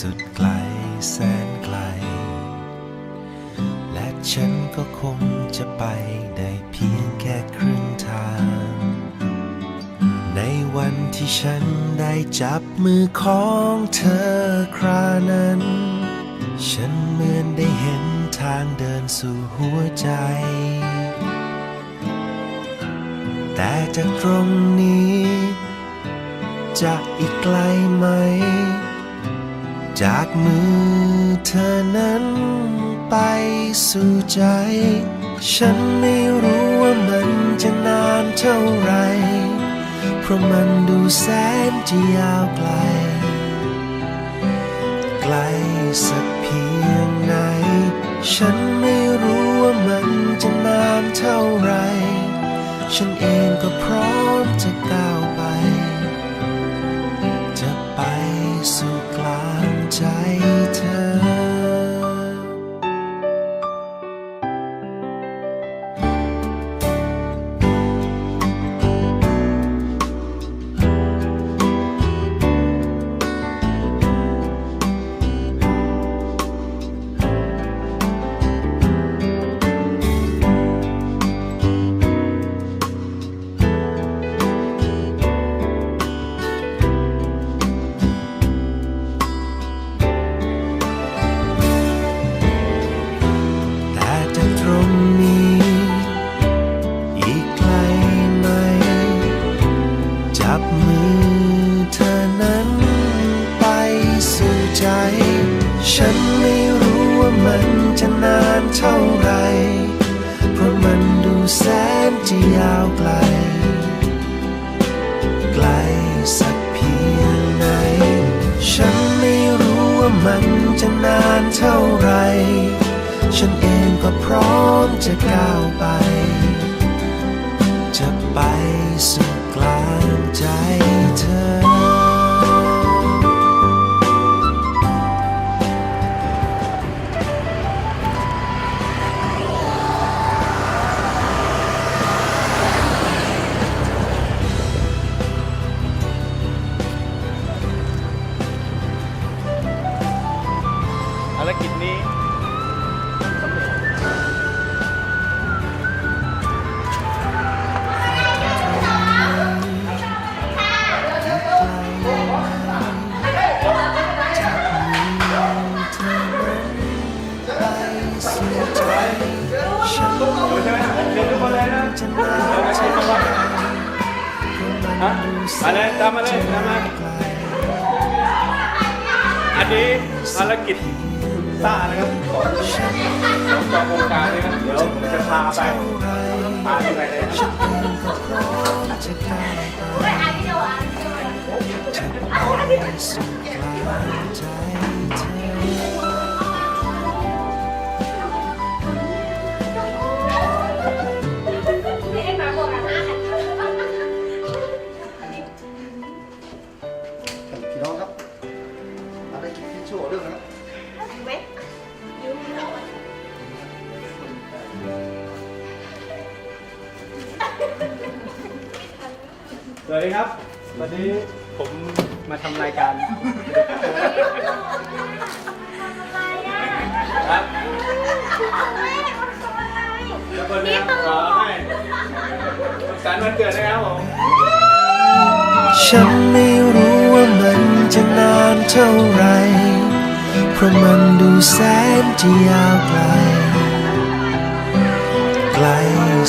สุดไกลแสนไกล และฉันก็คงจะไปได้เพียงแค่ครึ่งทาง ในวันที่ฉันได้จับมือของเธอครานั้น ฉันเหมือนได้เห็นทางเดินสู่หัวใจ แต่จากตรงนี้ จะอีกไกลไหม จากมือเธอนั้นไปสู่ใจ ฉันไม่รู้ว่ามันจะนานเท่าไร เพราะมันดูแสนจะยาวไกล ไกลสักเพียงไหน ฉันไม่รู้ว่ามันจะนานเท่าไร ฉันเองก็พร้อมจะก้าวไป จะไปสู่ ใจเธอ เท่าไร เพราะมันดูแสนจะยาวไกล ไกลสักเพียงไหน ฉันไม่รู้ว่ามันจะนานเท่าไร ฉันเองก็พร้อมจะก้าวไป จะไปสู่กลางใจ มาเลยตามมาเลยตามมาอันนี้ภารกิจซ่านะครับของของกองวงการนะครับเดี๋ยวผมจะพาไปพาไปไหนเลยนะ สวัสดีครับ วันนี้ผมมาทำรายการครับแล้วคนนี้ขอให้สุขสันต์วันเกิดนะครับผมฉันไม่รู้ว่ามันจะนานเท่าไหรเพราะมันดูแสนจะยาวไกล ไกล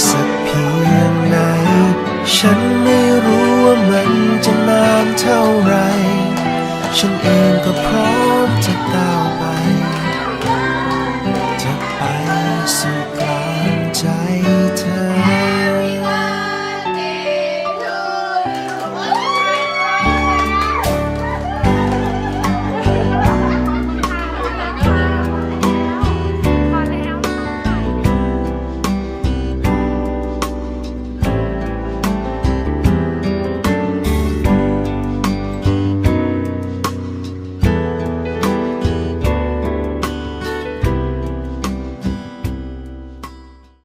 สักเพียงไหน ฉันไม่รู้ว่ามันจะนานเท่าไร ฉันเองก็พร้อมจะก้าวไป จะไปสู่